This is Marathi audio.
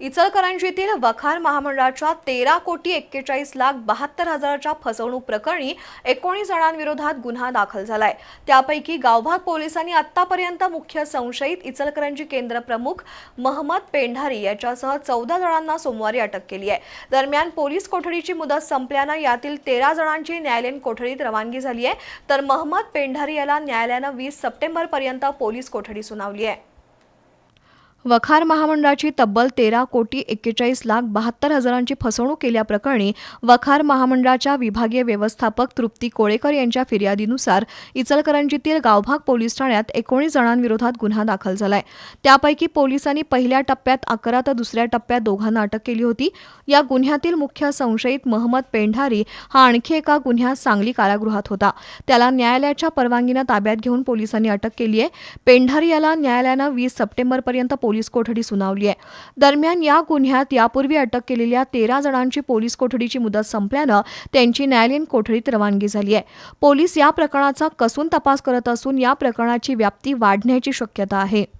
इचलकरंजीतील वखार महामंडळाच्या तेरा कोटी एक्केचाळीस लाख बहात्तर हजाराच्या फसवणूक प्रकरणी एकोणीस जणांविरोधात गुन्हा दाखल झालाय. त्यापैकी गावभाग पोलिसांनी आतापर्यंत मुख्य संशयित इचलकरंजी केंद्र प्रमुख महम्मद पेंढारी याच्यासह चौदा जणांना सोमवारी अटक केली आहे. दरम्यान पोलीस कोठडीची मुदत संपल्यानं यातील तेरा जणांची न्यायालयीन कोठडीत रवानगी झाली आहे. तर महम्मद पेंढारी याला न्यायालयानं वीस सप्टेंबरपर्यंत पोलीस कोठडी सुनावली आहे. वखार महामंडळाची तब्बल तेरा कोटी एक्केचाळीस लाख बहात्तर हजारांची फसवणूक केल्याप्रकरणी वखार महामंडळाच्या विभागीय व्यवस्थापक तृप्ती कोळेकर यांच्या फिर्यादीनुसार इचलकरंजीतील गावभाग पोलीस ठाण्यात एकोणीस जणांविरोधात गुन्हा दाखल झालाय. त्यापैकी पोलिसांनी पहिल्या टप्प्यात अकरा तर दुसऱ्या टप्प्यात दोघांना अटक केली होती. या गुन्ह्यातील मुख्य संशयित महम्मद पेंढारी हा आणखी एका गुन्ह्यात सांगली कारागृहात होता. त्याला न्यायालयाच्या परवानगीनं ताब्यात घेऊन पोलिसांनी अटक केली आहे पेंढारी याला न्यायालयानं वीस सप्टेंबरपर्यंत पोलीस कोठडी सुनावली आहे. दरम्यान या गुन्ह्यात यापूर्वी अटक केलेल्या तेरा जणांची पोलीस कोठडीची मुदत संपल्यानं त्यांची न्यायालयीन कोठडीत रवानगी झाली आहे. पोलीस या प्रकरणाचा कसून तपास करत असून या प्रकरणाची व्याप्ती वाढण्याची शक्यता आहे.